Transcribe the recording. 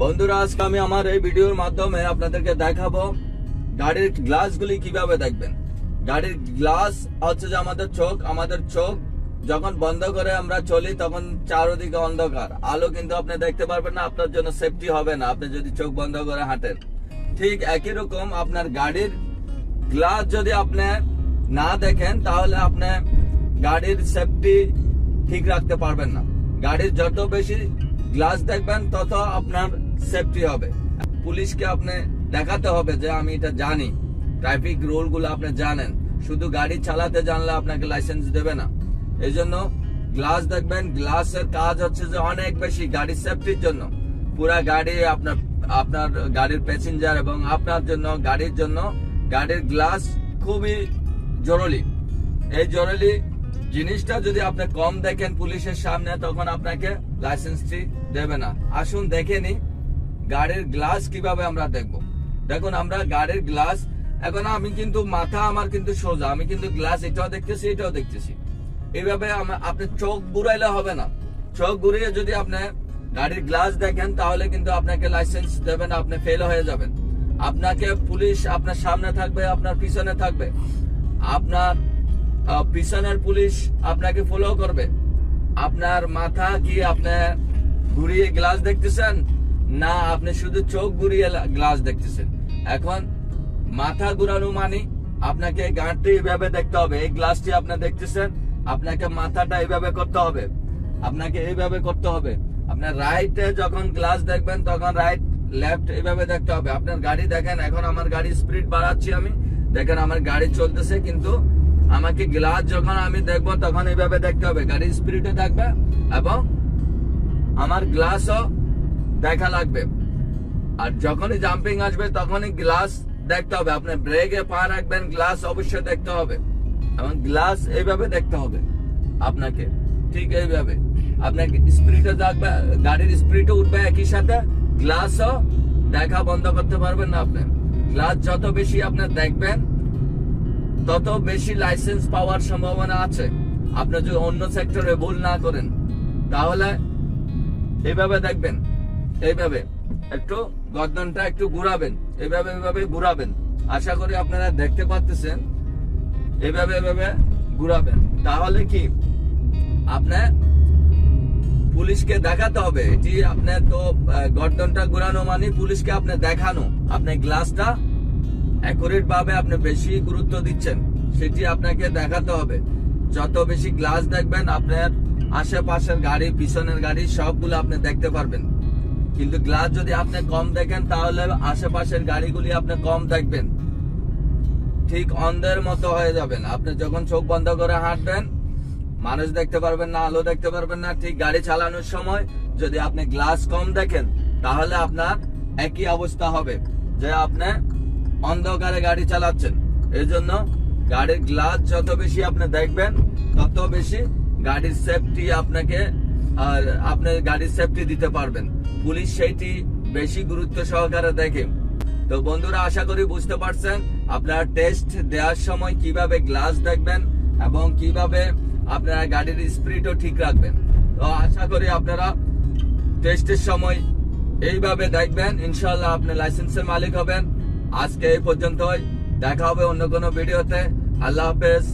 বন্ধুরা, আজকে আমি আমার এই ভিডিওর মাধ্যমে আপনাদেরকে দেখাবো গাড়ির গ্লাসগুলি কীভাবে দেখবেন। গাড়ির গ্লাস হচ্ছে যে আমাদের চোখ আমাদের চোখ যখন বন্ধ করে আমরা চলি তখন চারদিকে অন্ধকার। আলো কিন্তু আপনি দেখতে পারবেন না, আপনার জন্য সেফটি হবে না, আপনি যদি চোখ বন্ধ করে হাঁটেন। ঠিক একই রকম আপনার গাড়ির গ্লাস যদি আপনি না দেখেন, তাহলে আপনি গাড়ির সেফটি ঠিক রাখতে পারবেন না। গাড়ির যত বেশি গ্লাস দেখবেন, তত আপনার সেফটি হবে। পুলিশকে আপনি দেখাতে হবে যে আমি এটা জানি। ট্রাফিক রুলগুলো আপনি জানেন। শুধু গাড়ি চালাতে জানলে আপনাকে লাইসেন্স দেবে না। এই জন্য গ্লাস দেখবেন গ্লাসের কাজ হচ্ছে যে অনেক বেশি গাড়ির সেফটির জন্য। পুরা গাড়ি আপনার আপনার গাড়ির প্যাসেঞ্জার এবং আপনার জন্য, গাড়ির জন্য গাড়ির গ্লাস খুবই জরুরি। এই জরুরি জিনিসটা যদি আপনি কম দেখেন পুলিশের সামনে, তখন আপনাকে লাইসেন্সটি দেবে না। আসুন দেখে নি গাড়ির গ্লাস কীভাবে আমরা দেখব? দেখুন, আমরা গাড়ির গ্লাস এখন আমি কিন্তু মাথা আমার কিন্তু সোজা, আমি কিন্তু গ্লাস এটাও দেখতেছি এটাও দেখতেছি। এইভাবে আপনি চোখ ঘুরাইলে হবে না। চোখ ঘুরিয়ে যদি আপনি গাড়ির গ্লাস দেখেন, তাহলে কিন্তু আপনাকে লাইসেন্স দেবেন, আপনি ফেল হয়ে যাবেন। আপনাকে পুলিশ আপনার সামনে থাকবে, আপনার পিছনে থাকবে। আপনার পিছনের পুলিশ আপনাকে ফলো করবে। আপনার মাথা কি আপনি ঘুরিয়ে গ্লাস দেখতেছেন? না, আপনি শুধু চোখ ঘুরিয়ে গ্লাস দেখতেছেন। এখন মাথা ঘুরানো মানে আপনাকে গাঁটটি এইভাবে দেখতে হবে। এই গ্লাসটি আপনি দেখতেছেন, আপনাকে মাথাটা এইভাবে করতে হবে। আপনাকে এইভাবে করতে হবে। আপনার রাইটে যখন গ্লাস দেখবেন, তখন রাইট লেফট এইভাবে দেখতে হবে। আপনার গাড়ি দেখেন, এখন আমার গাড়ি স্পিড বাড়াচ্ছি আমি। দেখেন, আমার গাড়ি চলতেছে, কিন্তু আমাকে গ্লাস যখন আমি দেখব, তখন এইভাবে দেখতে হবে। গাড়ি স্পিডে থাকবে এবং আমার গ্লাসও দেখা লাগবে। আর যখনই জাম্পিং আসবে, তখনই গ্লাস দেখতে হবে। আপনি ব্রেকে পা রাখবেন গ্লাস অবশ্যই দেখতে হবে। এবং গ্লাস এইভাবে দেখতে হবে আপনাকে। ঠিক এইভাবে। আপনাকে স্পিডে থাকবে গাড়ির স্পিডে উঠবে একই সাথে গ্লাসও দেখা বন্ধ করতে পারবেন না আপনি। গ্লাস যত বেশি আপনি দেখবেন, তত বেশি লাইসেন্স পাওয়ার সম্ভাবনা আছে। আপনি যদি অন্য সেক্টরে ভুল না করেন, তাহলে এইভাবে দেখবেন। এইভাবে একটু গর্দনটা একটু ঘুরাবেন, এইভাবে এইভাবে ঘুরাবেন। আশা করি আপনারা দেখতে পাচ্ছেন এইভাবে এইভাবে ঘুরাবেন। তাহলে কি, আপনি পুলিশকে দেখাতে হবে, এটি আপনি তো গর্দনটা ঘুরানো মানে পুলিশকে আপনি দেখানো। আপনি গ্লাসটা অ্যাকুরেট ভাবে আপনি বেশি গুরুত্ব দিচ্ছেন, সেটি আপনাকে দেখাতে হবে। যত বেশি গ্লাস দেখবেন, আপনার আশেপাশের গাড়ি, পিছনের গাড়ি, সবগুলো আপনি দেখতে পারবেন। কিন্তু গ্লাস যদি আপনি কম দেখেন, তাহলে আশেপাশের গাড়িগুলি আপনি কম দেখবেন। ঠিক অন্ধের মতো হয়ে যাবেন। আপনি যখন চোখ বন্ধ করে হাঁটবেন, মানুষ দেখতে পারবেন না, আলো দেখতে পারবেন না। ঠিক গাড়ি চালানোর সময় যদি আপনি গ্লাস কম দেখেন, তাহলে আপনার একই অবস্থা হবে যে আপনি অন্ধকারে গাড়ি চালাচ্ছেন। এই জন্য গাড়ির গ্লাস যত বেশি আপনি দেখবেন, তত বেশি গাড়ির সেফটি আপনাকে, আর আপনি গাড়ির সেফটি দিতে পারবেন। পুলিশ সেইটি বেশি গুরুত্ব সহকারে দেখে। তো বন্ধুরা, আশা করি বুঝতে পারছেন আপনারা টেস্ট দেওয়ার সময় কীভাবে গ্লাস দেখবেন এবং কীভাবে আপনারা গাড়ির স্পিডও ঠিক রাখবেন। তো আশা করি আপনারা টেস্টের সময় এইভাবে দেখবেন। ইনশাল্লাহ আপনি লাইসেন্সের মালিক হবেন। আজকে এই পর্যন্তই। দেখা হবে অন্য কোনো ভিডিওতে আল্লাহ হাফেজ।